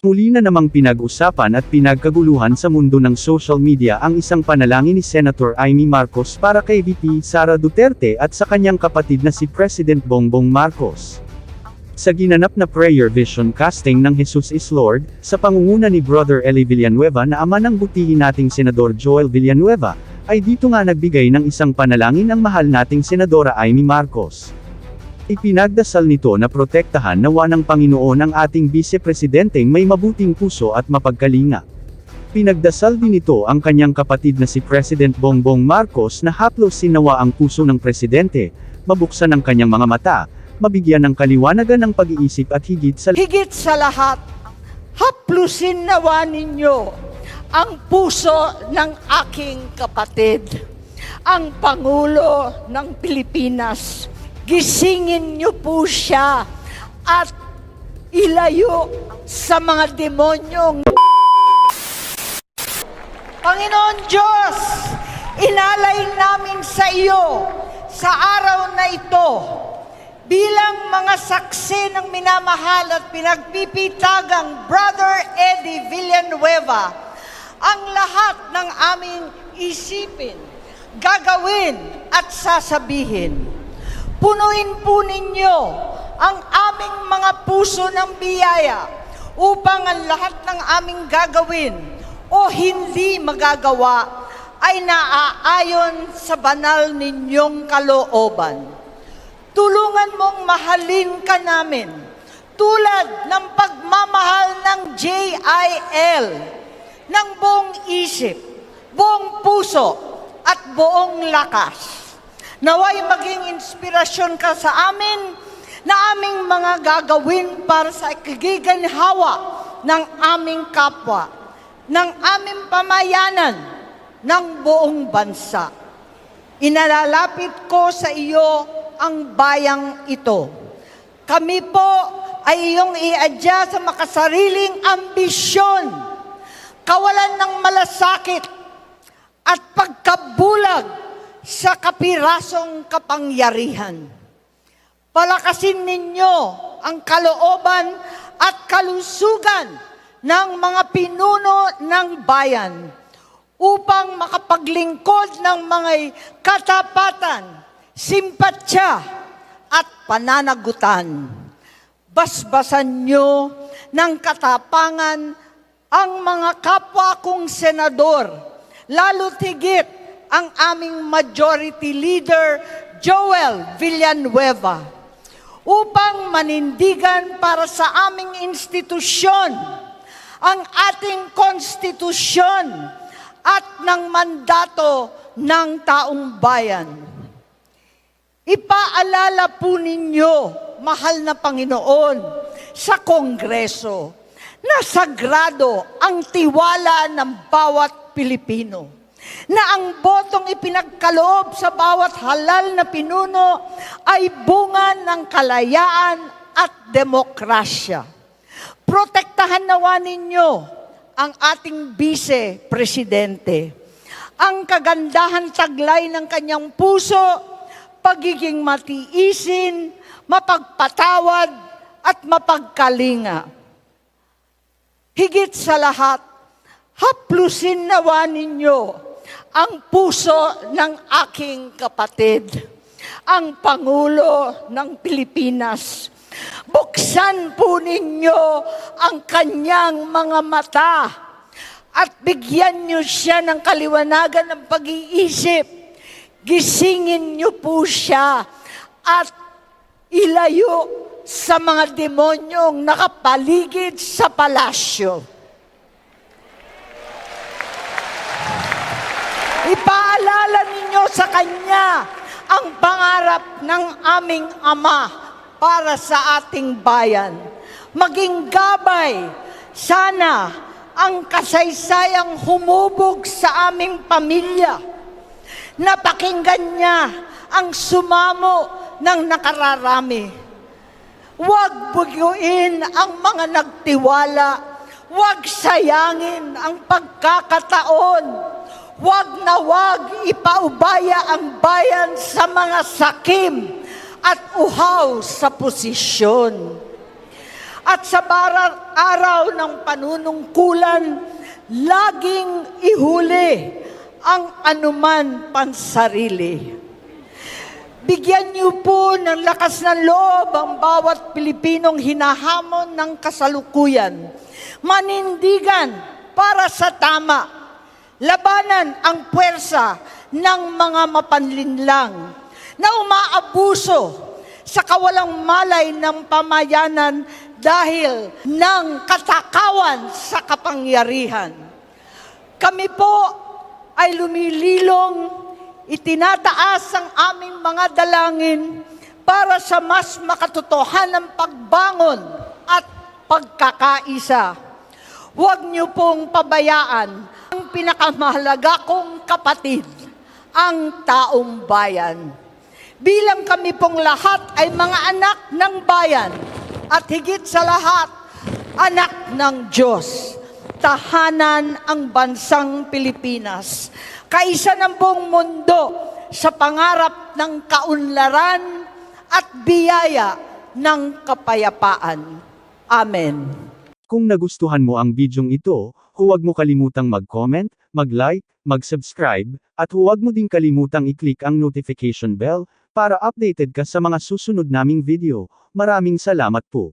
Muli na namang pinag-usapan at pinagkaguluhan sa mundo ng social media ang isang panalangin ni Senator Amy Marcos para kay VP Sara Duterte at sa kanyang kapatid na si President Bongbong Marcos. Sa ginanap na prayer vision casting ng Jesus is Lord, sa pangunguna ni Brother Eli Villanueva na ama ng butihin nating Senador Joel Villanueva, ay dito nga nagbigay ng isang panalangin ang mahal nating Senadora Amy Marcos. Ipinagdasal nito na protektahan nawa ng Panginoon ang ating Vice-Presidenteng may mabuting puso at mapagkalinga. Pinagdasal din nito ang kanyang kapatid na si President Bongbong Marcos na haplosin nawa ang puso ng presidente, mabuksan ang kanyang mga mata, mabigyan ng kaliwanagan ng pag-iisip at higit sa Higit sa lahat, haplusin nawa ninyo ang puso ng aking kapatid, ang Pangulo ng Pilipinas. Gisingin niyo po siya at ilayo sa mga demonyong Panginoon Diyos, inalay namin sa iyo sa araw na ito bilang mga saksi ng minamahal at pinagpipitagang Brother Eddie Villanueva ang lahat ng aming isipin, gagawin at sasabihin. Punuin po ninyo ang aming mga puso ng biyaya upang ang lahat ng aming gagawin o hindi magagawa ay naaayon sa banal ninyong kalooban. Tulungan mong mahalin ka namin tulad ng pagmamahal ng JIL ng buong isip, buong puso at buong lakas. Naway maging inspirasyon ka sa amin na aming mga gagawin para sa kagiganhawa ng aming kapwa, ng aming pamayanan, ng buong bansa. Inalalapit ko sa iyo ang bayang ito. Kami po ay iyong iadya sa makasariling ambisyon, kawalan ng malasakit, at pagkabulag sa kapirasong kapangyarihan. Palakasin ninyo ang kalooban at kalusugan ng mga pinuno ng bayan upang makapaglingkod ng mga katapatan, simpatsya at pananagutan. Basbasan nyo ng katapangan ang mga kapwa kong senador, lalo tigit ang aming majority leader, Joel Villanueva, upang manindigan para sa aming institusyon ang ating konstitusyon at ng mandato ng taong bayan. Ipaalala po ninyo, mahal na Panginoon, sa Kongreso na sagrado ang tiwala ng bawat Pilipino na ang botong ipinagkaloob sa bawat halal na pinuno ay bunga ng kalayaan at demokrasya. Protektahan nawa ninyo ang ating vice-presidente. Ang kagandahan taglay ng kanyang puso, pagiging matiisin, mapagpatawad, at mapagkalinga. Higit sa lahat, haplusin nawa ninyo ang puso ng aking kapatid, ang Pangulo ng Pilipinas. Buksan po ninyo ang kanyang mga mata at bigyan niyo siya ng kaliwanagan ng pag-iisip. Gisingin niyo po siya at ilayo sa mga demonyong nakapaligid sa palasyo. Ipaalala ninyo sa Kanya ang pangarap ng aming Ama para sa ating bayan. Maging gabay, sana ang kasaysayang humubog sa aming pamilya. Napakinggan niya ang sumamo ng nakararami. Huwag buguin ang mga nagtiwala. Huwag sayangin ang pagkakataon. Huwag na huwag ipaubaya ang bayan sa mga sakim at uhaw sa posisyon. At sa bara- araw ng panunungkulan, laging ihuli ang anuman pansarili. Bigyan niyo po ng lakas ng loob ang bawat Pilipinong hinahamon ng kasalukuyan. Manindigan para sa tama. Labanan ang puwersa ng mga mapanlinlang na umaabuso sa kawalang malay ng pamayanan dahil ng katakawan sa kapangyarihan. Kami po ay lumililong, itinataas ang aming mga dalangin para sa mas makatotohanang pagbangon at pagkakaisa. Huwag niyo pong pabayaan pinakamahalaga kong kapatid, ang taong bayan. Bilang kami pong lahat ay mga anak ng bayan at higit sa lahat, anak ng Diyos. Tahanan ang bansang Pilipinas. Kaisa ng buong mundo sa pangarap ng kaunlaran at biyaya ng kapayapaan. Amen. Kung nagustuhan mo ang bidyong ito, huwag mo kalimutang mag-comment, mag-like, mag-subscribe, at huwag mo din kalimutang i-click ang notification bell para updated ka sa mga susunod naming video. Maraming salamat po.